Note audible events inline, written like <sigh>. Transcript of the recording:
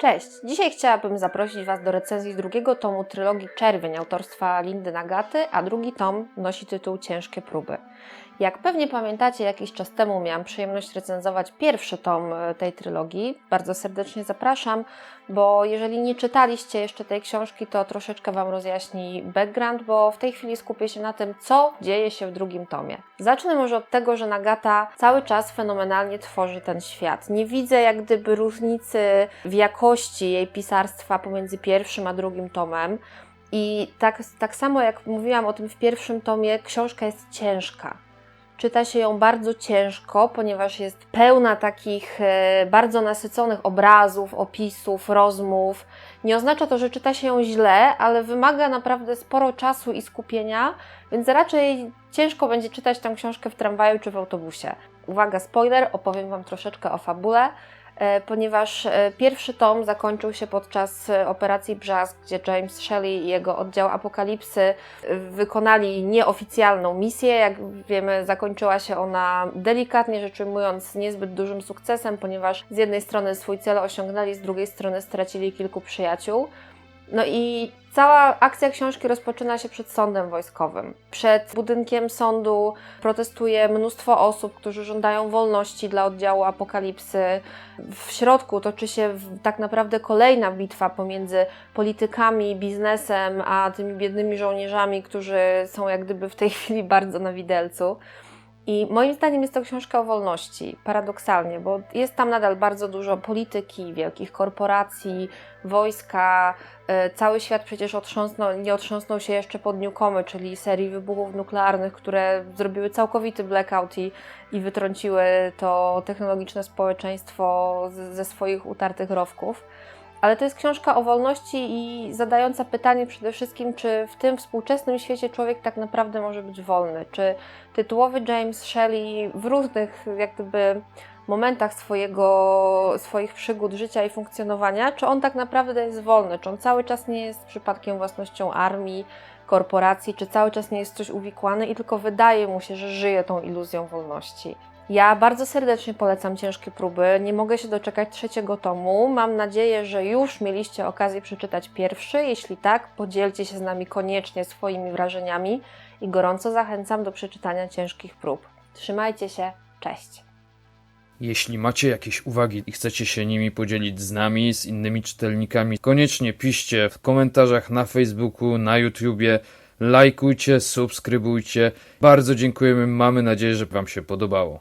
Cześć! Dzisiaj chciałabym zaprosić Was do recenzji drugiego tomu trylogii Czerwień autorstwa Lindy Nagaty, a drugi tom nosi tytuł Ciężkie próby. Jak pewnie pamiętacie, jakiś czas temu miałam przyjemność recenzować pierwszy tom e, tej trylogii. Bardzo serdecznie zapraszam, bo jeżeli nie czytaliście jeszcze tej książki, to troszeczkę Wam rozjaśni background, bo w tej chwili skupię się na tym, co dzieje się w drugim tomie. Zacznę może od tego, że Nagata cały czas fenomenalnie tworzy ten świat. Nie widzę jak gdyby różnicy w jakości jej pisarstwa pomiędzy pierwszym a drugim tomem. I tak, tak samo jak mówiłam o tym w pierwszym tomie, książka jest ciężka. Czyta się ją bardzo ciężko, ponieważ jest pełna takich e, bardzo nasyconych obrazów, opisów, rozmów. Nie oznacza to, że czyta się ją źle, ale wymaga naprawdę sporo czasu i skupienia, więc raczej ciężko będzie czytać tę książkę w tramwaju czy w autobusie. Uwaga, spoiler, opowiem Wam troszeczkę o fabule, ponieważ e, pierwszy tom zakończył się podczas e, operacji Brzask, gdzie James Shelley i jego oddział Apokalipsy e, wykonali nieoficjalną misję. Jak wiemy, zakończyła się ona delikatnie rzecz ujmując niezbyt dużym sukcesem, ponieważ z jednej strony swój cel osiągnęli, z drugiej strony stracili kilku przyjaciół. No i cała akcja książki rozpoczyna się przed sądem wojskowym. Przed budynkiem sądu protestuje mnóstwo osób, którzy żądają wolności dla oddziału Apokalipsy. W środku toczy się tak naprawdę kolejna bitwa pomiędzy politykami, biznesem, a tymi biednymi żołnierzami, którzy są jak gdyby w tej <laughs> chwili bardzo na widelcu. I moim zdaniem jest to książka o wolności, paradoksalnie, bo jest tam nadal bardzo dużo polityki, wielkich korporacji, wojska. e, Cały świat przecież nie otrząsnął się jeszcze po dniu czyli serii wybuchów nuklearnych, które zrobiły całkowity blackout i, i wytrąciły to technologiczne społeczeństwo ze swoich utartych rowków. Ale to jest książka o wolności i zadająca pytanie przede wszystkim, czy w tym współczesnym świecie człowiek tak naprawdę może być wolny. Czy tytułowy James Shelley w różnych jak gdyby momentach swojego, swoich przygód życia i funkcjonowania, czy on tak naprawdę jest wolny, czy on cały czas nie jest przypadkiem własnością armii, korporacji, czy cały czas nie jest coś uwikłany i tylko wydaje mu się, że żyje tą iluzją wolności. Ja bardzo serdecznie polecam ciężkie próby. Nie mogę się doczekać trzeciego tomu. Mam nadzieję, że już mieliście okazję przeczytać pierwszy. Jeśli tak, podzielcie się z nami koniecznie swoimi wrażeniami i gorąco zachęcam do przeczytania ciężkich prób. Trzymajcie się, cześć! Jeśli macie jakieś uwagi i chcecie się nimi podzielić z nami, z innymi czytelnikami, koniecznie piszcie w komentarzach na Facebooku, na YouTubie, lajkujcie, subskrybujcie. Bardzo dziękujemy, mamy nadzieję, że Wam się podobało.